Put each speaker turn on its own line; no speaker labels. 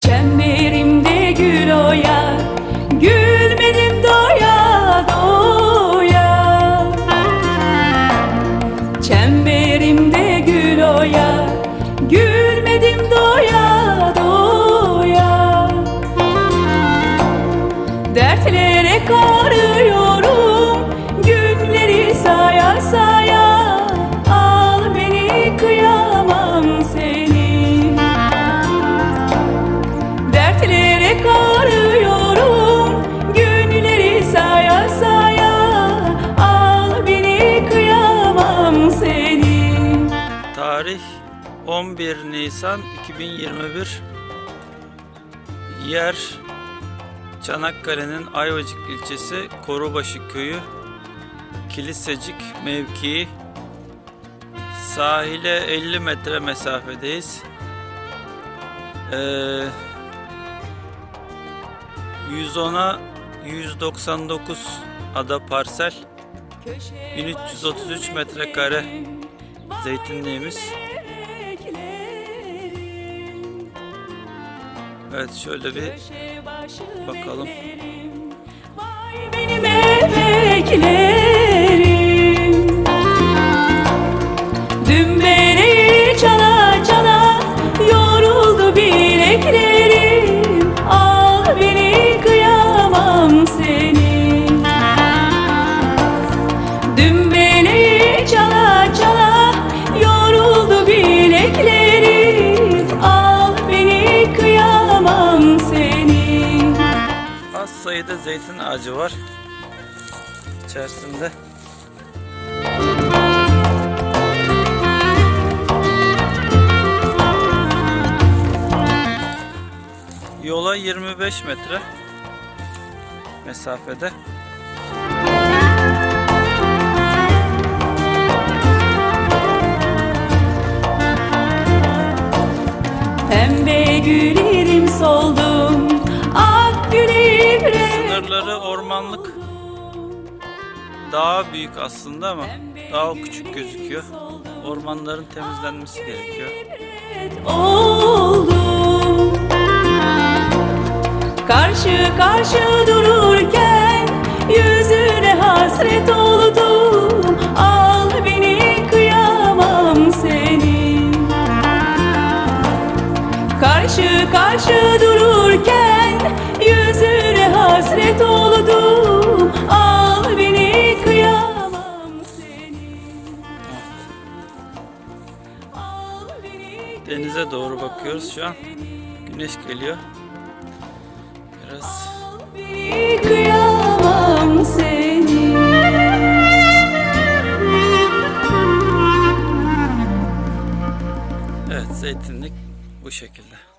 Çemberimde gül oya Gülmedim doya doya. Çemberimde gül oya Gülmedim doya doya. Dertlere karıyorum
Tarih 11 Nisan 2021 Yer Çanakkale'nin Ayvacık ilçesi Korubaşı köyü Kilisecik mevkii. Sahile 50 metre mesafedeyiz. Ee, 110'a 199 ada parsel 1333 metrekare zeytinliğimiz. Evet şöyle bir bakalım.
Vay benim emeklerim
sayıda zeytin ağacı var içerisinde. Yola 25 metre mesafede.
Pembe Ak gülerim
Sınırları ormanlık. Daha büyük aslında ama daha küçük gözüküyor. Ormanların temizlenmesi gerekiyor.
Karşı karşı dururken Yüzüne hasret oldum Al beni kıyamam seni Karşı karşı dururken
Denize doğru bakıyoruz şu an. Güneş geliyor. Biraz
kıyamam seni
evet zeytinlik bu şekilde.